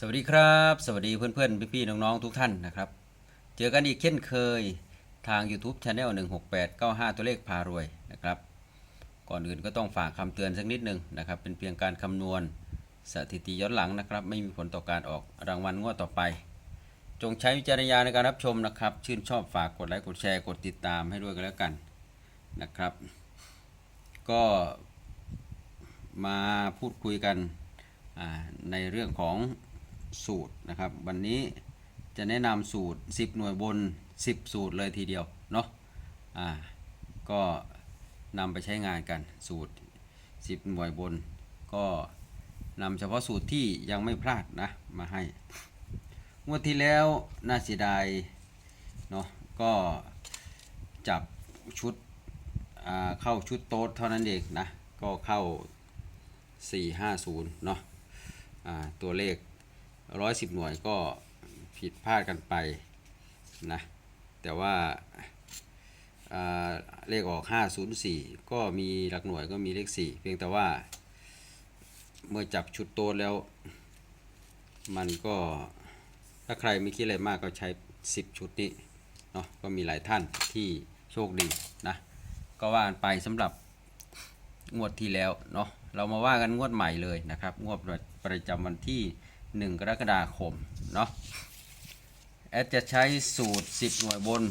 สวัสดีครับ สวัสดีเพื่อนๆ พี่ๆ น้องๆ ทุกท่านนะครับ เจอกันอีกเช่นเคยทาง YouTube Channel 16895 ตัวเลขพารวยนะครับ ก่อนอื่นก็ต้องฝากคำเตือนสักนิดหนึงนะครับ เป็นเพียงการคำนวณสถิติย้อนหลังนะครับ ไม่มีผลต่อการออกรางวัลงวดต่อไป จงใช้วิจารณญาณในการรับชมนะครับ ชื่นชอบฝากกดไลค์กดแชร์กดติดตามให้ด้วยกันแล้วกันนะครับ ก็มาพูดคุยกันในเรื่องของ สูตรนะครับ วันนี้จะแนะนำสูตร 10 หน่วยบน 10 สูตรเลยทีเดียวเนาะอ่าก็นำไปใช้งานกันสูตร 10 หน่วยบน ก็นำเฉพาะสูตรที่ยังไม่พลาดนะมาให้งวดที่แล้วน่าเสียดายเนาะก็จับชุดอ่าเข้าชุดโต๊ดเท่านั้นเองนะ ก็เข้า 450 เนาะอ่าตัวเลข 110หน่วยก็ผิดพลาดกันไปนะแต่ว่าอ่าเลขออก 504 ก็มีหลักหน่วยก็มีเลข 4 เพียงแต่ว่าเมื่อจับชุดโตแล้ว มันก็ถ้าใครไม่คิดอะไรมากก็ใช้ 10 ชุดนี้เนาะก็มีหลายท่านที่โชคดีนะก็ว่ากันไปสำหรับงวดที่แล้วเนาะเรามาว่ากันงวดใหม่เลยนะครับ งวดประจำวันที่ 1 กรกฎาคมเนาะแอดจะใช้สูตร 10 หน่วยบน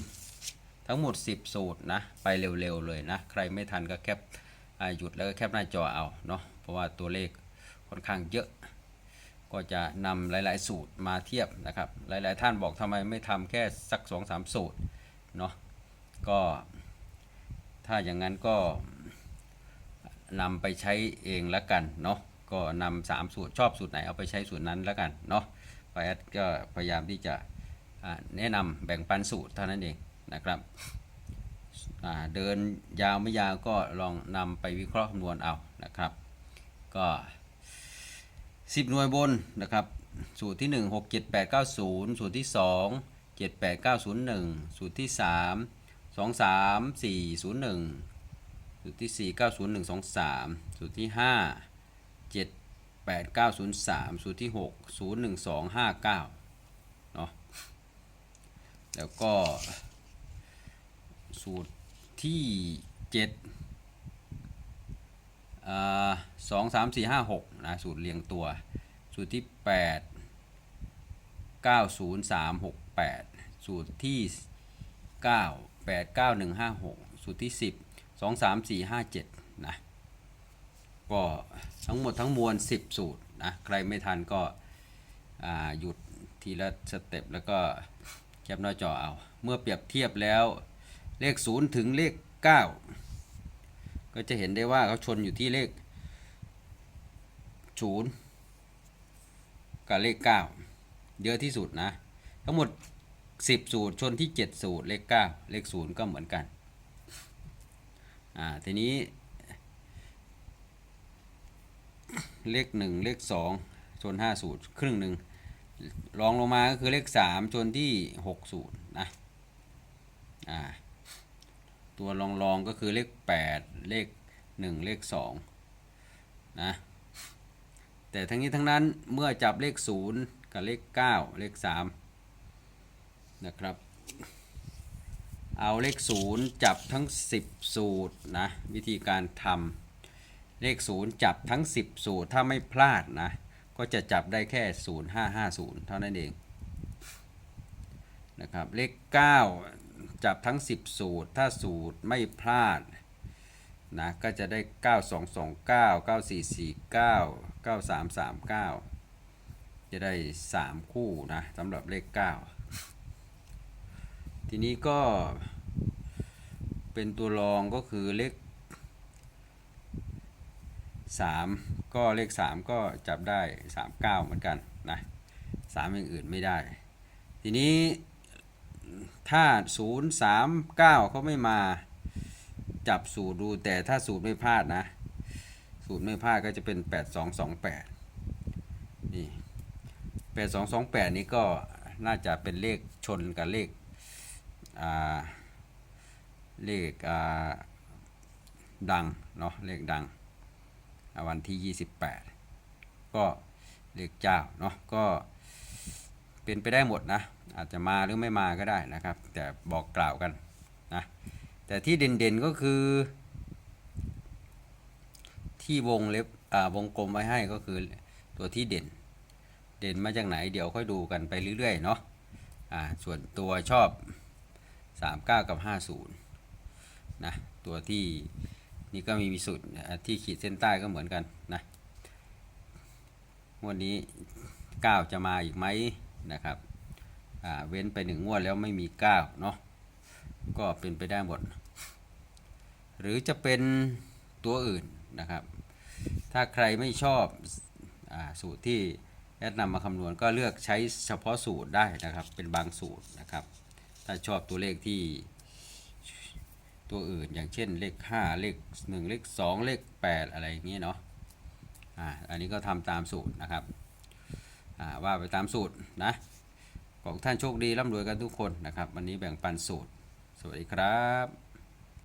ทั้งหมด 10 สูตรนะ ไปเร็วๆเลยนะ ใครไม่ทันก็แคปหยุดแล้วก็แคปหน้าจอเอาเนาะเพราะว่าตัวเลขค่อนข้างเยอะ ก็จะนำหลายๆ สูตรมาเทียบนะครับ หลายๆท่านบอกทำไมไม่ทำแค่สัก 2-3 สูตรเนาะก็ถ้าอย่างนั้นก็นำไปใช้เองละกันเนาะ ก็นำสามสูตรชอบสูตรไหนเอาไปใช้สูตรนั้นและกันเนาะไปแอดก็พยายามที่จะแนะนำแบ่งปันสูตรเท่านั้นเองนะครับเดินยาวไม่ยาวก็ลองนำไปวิเคราะห์คำนวณเอานะครับ ก็ 10 หน่วยบนนะครับ สูตรที่ 1 6 7 8 9 0 สูตรที่ 2 7 8 9 0 1 สูตรที่ 3 2 3 4 0 1 สูตรที่ 4 9 0 1 2 3 สูตรที่ 5 7 8 9 0 3 สูตรที่ 6 0 1 2 5 9เนาะแล้วก็ สูตรที่7สองสามสี่ห้าหกนะ สูตรเรียงตัว สูตรที่แปดเก้าศูนย์สามหกแปดสูตรที่เก้าแปดเก้าหนึ่งห้าหกสูตรที่สิบสองสามสี่ห้าเจ็ดนะ ก็ทั้งหมดทั้งมวลสิบสูตรนะใครไม่ทันก็หยุดทีละสเต็ปแล้วก็แคปหน้าจอเอา เมื่อเปรียบเทียบแล้วเลขศูนย์ถึงเลขเก้าก็จะเห็นได้ว่าเขาชนอยู่ที่เลขศูนย์กับเลขเก้าเยอะที่สุดนะ ทั้งหมด 10 สูตรชนที่ 7 สูตรเลข 9 เลขศูนย์ก็เหมือนกัน อ่า ทีนี้ เลข1เลข2ชน5สูตรครึ่งหนึ่งรองลงมาก็คือเลข3ชนที่6สูตรนะอ่าตัวรองรองๆก็คือเลข8เลข1เลข2นะแต่ทั้งนี้ทั้งนั้นเมื่อจับเลข0กับเลข9เลข3นะครับเอาเลข0จับทั้ง 10 สูตรนะวิธีการทำ เลข 0 จับทั้ง 10 สูตรถ้าไม่พลาดนะ ก็จะจับได้แค่ 0550 เท่านั้นเองนะครับเลข 9 จับทั้ง 10 สูตร ถ้าสูตรไม่พลาดนะก็จะได้ 9229 9449 9339 จะได้ 3 คู่นะสำหรับเลข 9 ทีนี้ก็เป็นตัวรองก็คือเลข 3 ก็เลข 3 ก็จับได้ 39 เหมือนกันนะ3อย่างอื่นไม่ได้ ทีนี้ถ้า 0 3 9เขาไม่มาจับสูตรดูแต่ถ้าสูตรไม่พลาดนะ สูตรไม่พลาดก็จะเป็น 8 2 2 8 นี่ 8 2 2 8 นี้ก็น่าจะเป็นเลขชนกับเลขอ่าเลขอ่าดังเนาะเลขดัง วันที่ 28 ก็เลขเจ้าเนาะก็เป็นไปได้หมดนะ อาจจะมาหรือไม่มาก็ได้นะครับ แต่บอกกล่าวกันนะแต่ที่เด่นๆก็คือ ที่วงเล็บวงกลมไว้ให้ก็คือตัวที่เด่น เด่นมาจากไหนเดี๋ยวค่อยดูกันไปเรื่อยๆเนาะอ่าส่วนตัวชอบ 39 กับ 50นะตัวที่ นี่ก็มีมีสุดอ่าที่ขีดเส้นใต้ก็เหมือนกันนะงวันนี้ 9 จะมาอีกไหมนะครับเว้นไปหนึ่งงวดแล้วไม่มี 9 เนาะก็เป็นไปได้หมด หรือจะเป็นตัวอื่นนะครับ ถ้าใครไม่ชอบอสูตรที่แอดนำมาคำนวณก็เลือกใช้เฉพาะสูตรได้นะครับ เป็นบางสูตรนะครับ ถ้าชอบตัวเลขที่ ตัวอื่นอย่างเช่นเลข 5 เลข 1 เลข 2 เลข 8 อะไรอย่างเงี้ยเนาะอ่าอันนี้ก็ทำตามสูตรนะครับอ่าว่าไปตามสูตรนะของท่านโชคดีร่ำรวยกันทุกคนนะครับ วันนี้แบ่งปันสูตร สวัสดีครับ